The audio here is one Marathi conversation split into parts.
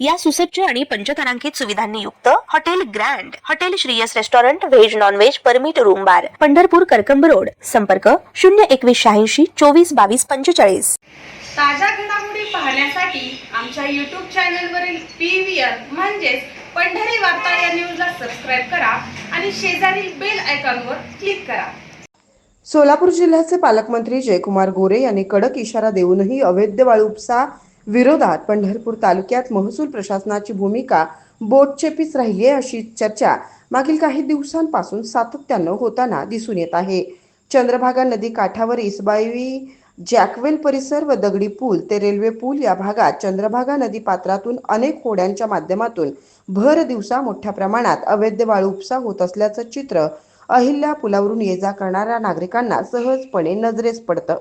या सुसज्ज आणि पंचतारांकित सुविधांनी युक्त hotel grand hotel Shriyas restaurant veg non veg permit room bar. Pandharpur Karkamb road. संपर्क शून्य एकवीस शहाऐंशी चोवीस बावीस पंचेचाळीस. ताज्या घडामोडी पाहण्यासाठी आमच्या यूट्यूब चॅनलवरील पी व्ही आर म्हणजेच पंढरी वार्ता या न्यूजला सबस्क्राईब करा आणि शेजारील बेल आयकॉनवर क्लिक करा. सोलापूर जिल्ह्याचे पालकमंत्री जयकुमार गोरे यांनी कडक इशारा देऊनही अवैध वाळू उपसा विरोधात पंढरपूर तालुक्यात महसूल प्रशासनाची भूमिका बोटचेपीच राहिली आहे अशी चर्चा मागील काही दिवसांपासून सातत्यानं होताना दिसून येत आहे. चंद्रभागा नदी काठावर इसबाई जॅकवेल परिसर व दगडी पूल ते रेल्वे पूल या भागात चंद्रभागा नदी पात्रातून अनेक होड्यांच्या माध्यमातून भर दिवसा मोठ्या प्रमाणात अवैध वाळू उपसा होत असल्याचं चित्र अहिल्या पुलावरून ये जा करणाऱ्या नागरिकांना सहजपणे नजरेस पडतं.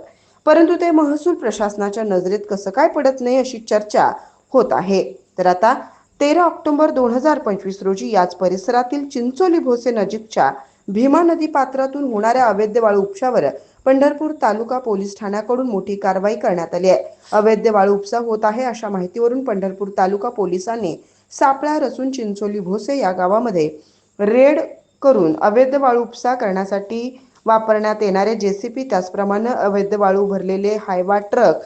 परंतु ते महसूल प्रशासनाच्या नजरेत कसं काय पडत नाही अशी चर्चा होत आहे. तर आता तेरा ऑक्टोबर दोन हजार पंचवीस रोजी याच परिसरातील चिंचोली भोसे नजीकच्या भीमा नदी पात्रातून होणाऱ्या अवैध वाळू उपशावर पंढरपूर तालुका पोलीस ठाण्याकडून मोठी कारवाई करण्यात आली आहे. अवैध वाळू उपसा होत आहे अशा माहितीवरून पंढरपूर तालुका पोलिसांनी सापळा रचून चिंचोली भोसे या गावामध्ये रेड करून अवैध वाळू उपसा करण्यासाठी वापरण्यात येणारे जेसीपी त्याचप्रमाणे अवैध वाळू भरलेले हायवा ट्रक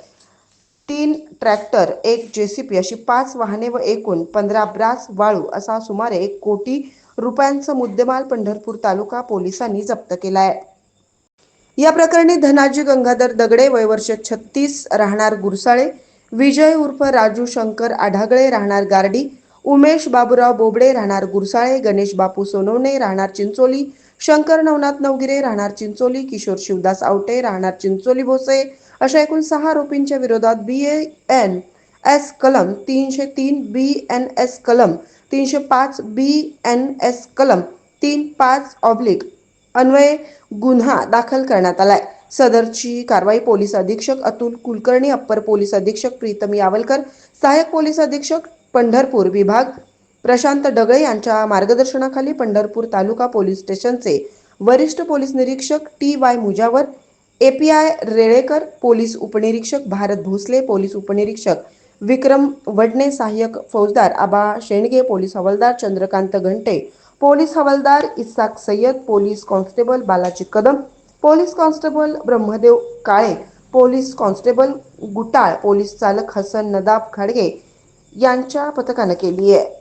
तीन ट्रॅक्टर एक जेसीपी अशी पाच वाहने व एकूण पंधरा ब्रास वाळू असा सुमारे एक कोटी रुपयांचा मुद्देमाल पंढरपूर तालुका पोलिसांनी जप्त केला आहे या प्रकरणी धनाजी गंगाधर दगडे वय वर्ष छत्तीस राहणार गुरसाळे विजय उर्फ राजू शंकर आढागळे राहणार गार्डी उमेश बाबूराव बोबडे राहणार गुरसाळे गणेश बापू सोनवणे राहणार चिंचोली शंकर नवनाथ नवगिरे राहणार चिंचोली किशोर शिवदास आवटे राहणार चिंचोली भोसे अशा एकूण सहा आरोपींच्या विरोधात बी एन एस कलम तीनशे तीन बी एन एस कलम तीनशे पाच बी एन एस कलम तीन पाच ऑब्लिक अन्वये गुन्हा दाखल करण्यात आलाय. सदरची कारवाई पोलीस अधीक्षक अतुल कुलकर्णी अप्पर पोलीस अधीक्षक प्रीतम यावलकर सहाय्यक पोलीस अधीक्षक पंढरपूर विभाग प्रशांत डगळे यांच्या मार्गदर्शनाखाली पंढरपूर तालुका पोलीस स्टेशनचे वरिष्ठ पोलीस निरीक्षक T Y Mujawar API Relekar police उपनिरीक्षक भारत भोसले पोलीस उपनिरीक्षक विक्रम वडणे सहाय्यक फौजदार आबा शेंडगे पोलीस हवालदार चंद्रकांत घंटे पोलीस हवालदार Isaq Sayyad police constable Balaji Kadam police constable Brahmadev Kale police constable Gutal police चालक हसन नदाब खाडगे यांच्या पथकानं केली आहे.